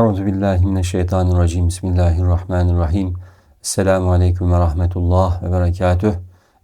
Euzu billahi mineşşeytanirracim. Bismillahirrahmanirrahim. Esselamu aleyküm ve rahmetullah ve berekatüh.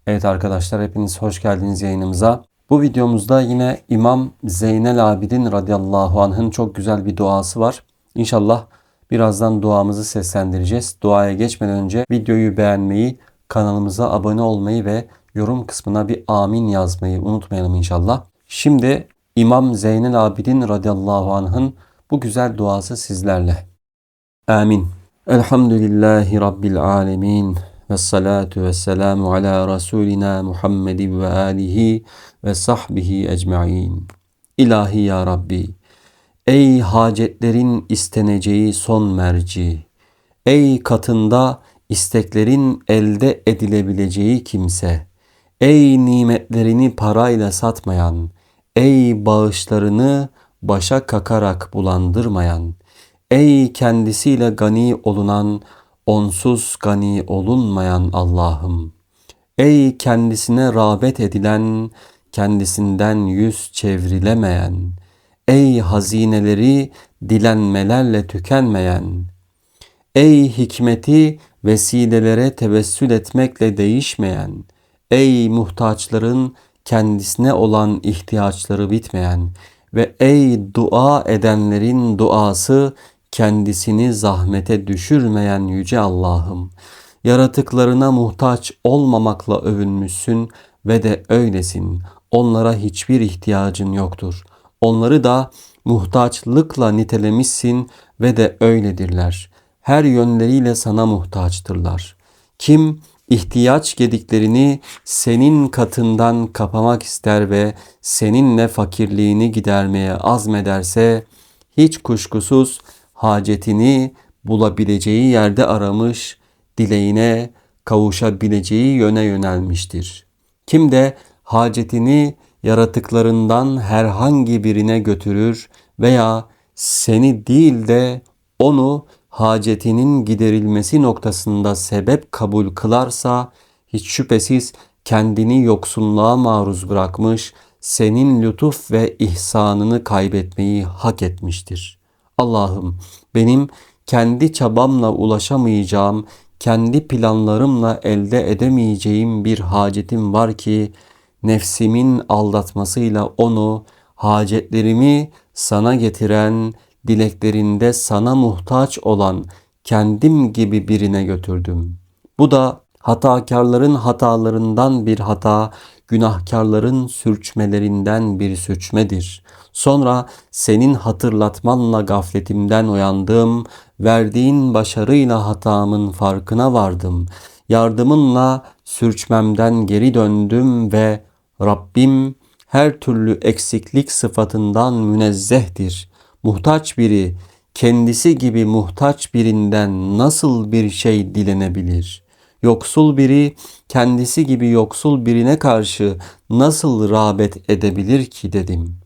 Evet arkadaşlar hepiniz hoş geldiniz yayınımıza. Bu videomuzda yine İmam Zeynel Abidin radıyallahu anh'ın çok güzel bir duası var. İnşallah birazdan duamızı seslendireceğiz. Duaya geçmeden önce videoyu beğenmeyi, kanalımıza abone olmayı ve yorum kısmına bir amin yazmayı unutmayalım inşallah. Şimdi İmam Zeynel Abidin radıyallahu anh'ın bu güzel duası sizlerle. Amin. Elhamdülillahi Rabbil alemin. Ve salatu ve selamu ala Resulina Muhammedin ve alihi ve sahbihi ecma'in. İlahi ya Rabbi. Ey hacetlerin isteneceği son merci. Ey katında isteklerin elde edilebileceği kimse. Ey nimetlerini parayla satmayan. Ey bağışlarını başa kakarak bulandırmayan, ey kendisiyle gani olunan, onsuz gani olunmayan Allah'ım, ey kendisine rağbet edilen, kendisinden yüz çevrilemeyen, ey hazineleri dilenmelerle tükenmeyen, ey hikmeti vesilelere tevessül etmekle değişmeyen, ey muhtaçların kendisine olan ihtiyaçları bitmeyen, ve ey dua edenlerin duası kendisini zahmete düşürmeyen yüce Allah'ım. Yaratıklarına muhtaç olmamakla övünmüşsün ve de öylesin. Onlara hiçbir ihtiyacın yoktur. Onları da muhtaçlıkla nitelemişsin ve de öyledirler. Her yönleriyle sana muhtaçtırlar. Kim ihtiyaç gediklerini senin katından kapamak ister ve seninle fakirliğini gidermeye azmederse hiç kuşkusuz hacetini bulabileceği yerde aramış, dileğine kavuşabileceği yöne yönelmiştir. Kim de hacetini yaratıklarından herhangi birine götürür veya seni değil de onu hacetinin giderilmesi noktasında sebep kabul kılarsa hiç şüphesiz kendini yoksunluğa maruz bırakmış, senin lütuf ve ihsanını kaybetmeyi hak etmiştir. Allah'ım benim kendi çabamla ulaşamayacağım, kendi planlarımla elde edemeyeceğim bir hacetim var ki nefsimin aldatmasıyla onu hacetlerimi sana getiren dileklerinde sana muhtaç olan kendim gibi birine götürdüm. Bu da hatakarların hatalarından bir hata, günahkarların sürçmelerinden bir sürçmedir. Sonra senin hatırlatmanla gafletimden uyandım, verdiğin başarıyla hatamın farkına vardım. Yardımınla sürçmemden geri döndüm ve Rabbim her türlü eksiklik sıfatından münezzehtir muhtaç biri kendisi gibi muhtaç birinden nasıl bir şey dilenebilir? Yoksul biri kendisi gibi yoksul birine karşı nasıl rağbet edebilir ki dedim.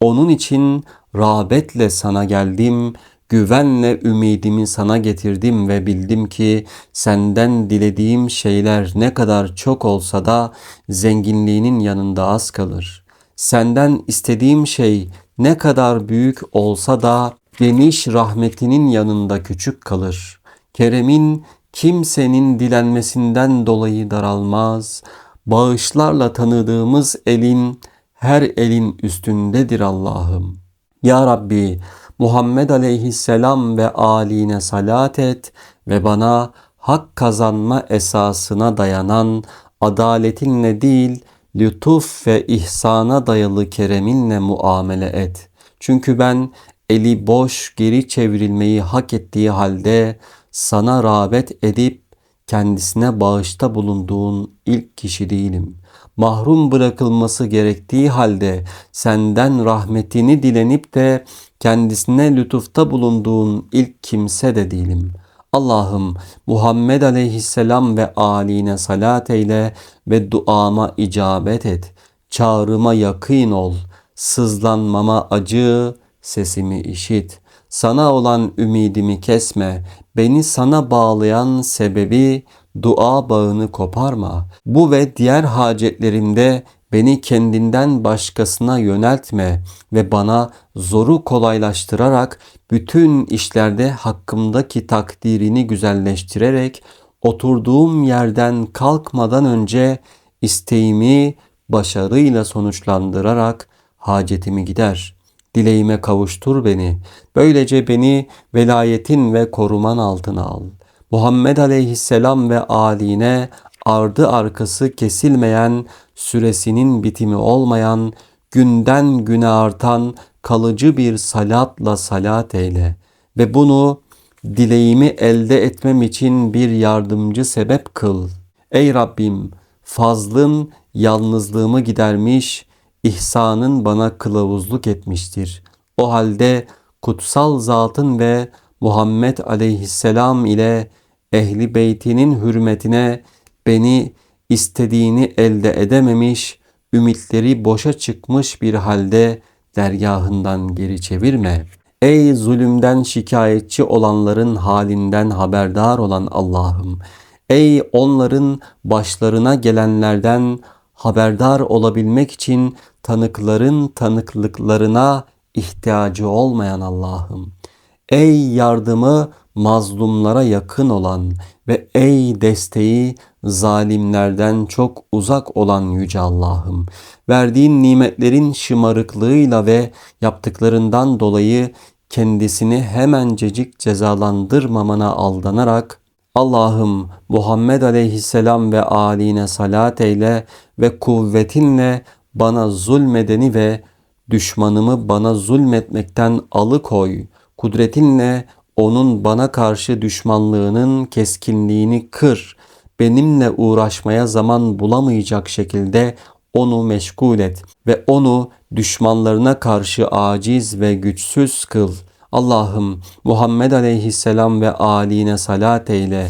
Onun için rağbetle sana geldim, güvenle ümidimi sana getirdim ve bildim ki senden dilediğim şeyler ne kadar çok olsa da zenginliğinin yanında az kalır. Senden istediğim şey ne kadar büyük olsa da geniş rahmetinin yanında küçük kalır. Keremin kimsenin dilenmesinden dolayı daralmaz. Bağışlarla tanıdığımız elin her elin üstündedir Allah'ım. Ya Rabbi Muhammed aleyhisselam ve aline salat et ve bana hak kazanma esasına dayanan adaletinle değil lütuf ve ihsana dayalı kereminle muamele et. Çünkü ben eli boş geri çevrilmeyi hak ettiği halde sana rağbet edip kendisine bağışta bulunduğun ilk kişi değilim. Mahrum bırakılması gerektiği halde senden rahmetini dilenip de kendisine lütufta bulunduğun ilk kimse de değilim.'' Allah'ım Muhammed aleyhisselam ve aline salat eyle ve duama icabet et. Çağrıma yakın ol. Sızlanmama acı, sesimi işit. Sana olan ümidimi kesme. Beni sana bağlayan sebebi dua bağını koparma. Bu ve diğer hacetlerimde beni kendinden başkasına yöneltme ve bana zoru kolaylaştırarak bütün işlerde hakkımdaki takdirini güzelleştirerek oturduğum yerden kalkmadan önce isteğimi başarıyla sonuçlandırarak hacetimi gider. Dileğime kavuştur beni. Böylece beni velayetin ve koruman altına al. Muhammed aleyhisselam ve aline ardı arkası kesilmeyen, süresinin bitimi olmayan, günden güne artan kalıcı bir salatla salat eyle ve bunu dileğimi elde etmem için bir yardımcı sebep kıl. Ey Rabbim fazlın yalnızlığımı gidermiş, ihsanın bana kılavuzluk etmiştir. O halde kutsal zatın ve Muhammed aleyhisselam ile ehli beytinin hürmetine beni istediğini elde edememiş, ümitleri boşa çıkmış bir halde dergahından geri çevirme. Ey zulümden şikayetçi olanların halinden haberdar olan Allah'ım! Ey onların başlarına gelenlerden haberdar olabilmek için tanıkların tanıklıklarına ihtiyacı olmayan Allah'ım! Ey yardımı mazlumlara yakın olan ve ey desteği zalimlerden çok uzak olan yüce Allah'ım verdiğin nimetlerin şımarıklığıyla ve yaptıklarından dolayı kendisini hemencecik cezalandırmamana aldanarak Allah'ım Muhammed aleyhisselam ve aline salat eyle ve kuvvetinle bana zulmedeni ve düşmanımı bana zulmetmekten alıkoy. Kudretinle onun bana karşı düşmanlığının keskinliğini kır. Benimle uğraşmaya zaman bulamayacak şekilde onu meşgul et ve onu düşmanlarına karşı aciz ve güçsüz kıl. Allah'ım Muhammed aleyhisselam ve aline salat eyle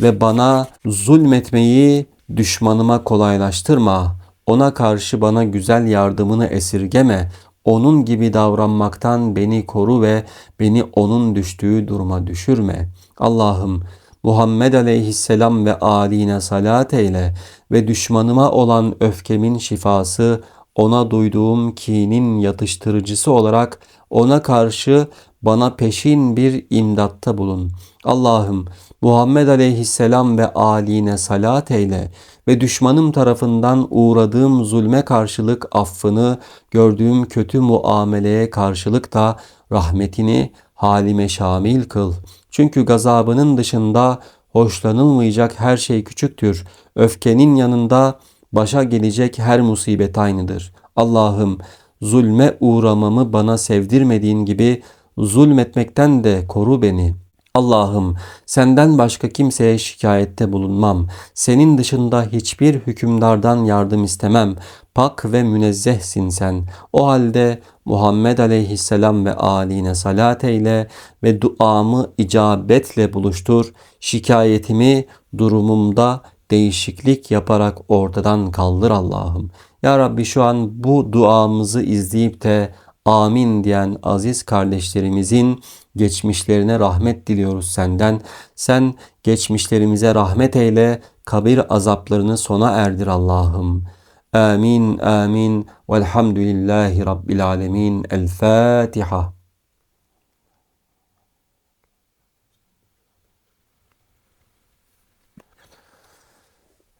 ve bana zulmetmeyi düşmanıma kolaylaştırma. Ona karşı bana güzel yardımını esirgeme. Onun gibi davranmaktan beni koru ve beni onun düştüğü duruma düşürme. Allah'ım Muhammed aleyhisselam ve aline salat eyle ve düşmanıma olan öfkemin şifası ona duyduğum kinin yatıştırıcısı olarak ona karşı bana peşin bir imdatta bulun. Allah'ım Muhammed aleyhisselam ve aline salat eyle ve düşmanım tarafından uğradığım zulme karşılık affını, gördüğüm kötü muameleye karşılık da rahmetini halime şamil kıl. Çünkü gazabının dışında hoşlanılmayacak her şey küçüktür. Öfkenin yanında başa gelecek her musibet aynıdır. Allah'ım zulme uğramamı bana sevdirmediğin gibi zulmetmekten de koru beni. Allah'ım senden başka kimseye şikayette bulunmam. Senin dışında hiçbir hükümdardan yardım istemem. Pak ve münezzehsin sen. O halde Muhammed aleyhisselam ve aline salat eyle ve duamı icabetle buluştur. Şikayetimi durumumda değişiklik yaparak ortadan kaldır Allah'ım. Ya Rabbi şu an bu duamızı izleyip de amin diyen aziz kardeşlerimizin geçmişlerine rahmet diliyoruz senden. Sen geçmişlerimize rahmet eyle, kabir azaplarını sona erdir Allah'ım. Amin, amin. Velhamdülillahi Rabbil alemin. El Fatiha.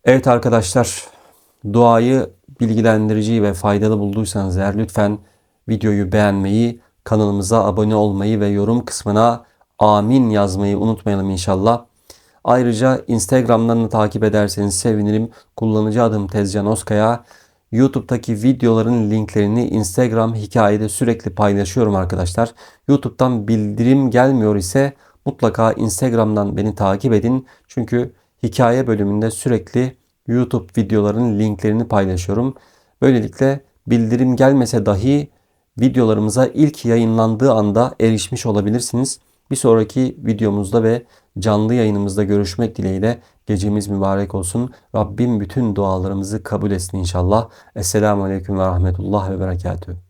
Evet arkadaşlar, duayı bilgilendirici ve faydalı bulduysanız eğer lütfen videoyu beğenmeyi, kanalımıza abone olmayı ve yorum kısmına amin yazmayı unutmayalım inşallah. Ayrıca Instagram'dan da takip ederseniz sevinirim. Kullanıcı adım Tezcan Oskaya. YouTube'daki videoların linklerini Instagram hikayede sürekli paylaşıyorum arkadaşlar. YouTube'dan bildirim gelmiyor ise mutlaka Instagram'dan beni takip edin. Çünkü hikaye bölümünde sürekli YouTube videoların linklerini paylaşıyorum. Böylelikle bildirim gelmese dahi videolarımıza ilk yayınlandığı anda erişmiş olabilirsiniz. Bir sonraki videomuzda ve canlı yayınımızda görüşmek dileğiyle gecemiz mübarek olsun. Rabbim bütün dualarımızı kabul etsin inşallah. Esselamu Aleyküm ve Rahmetullah ve Berekatühü.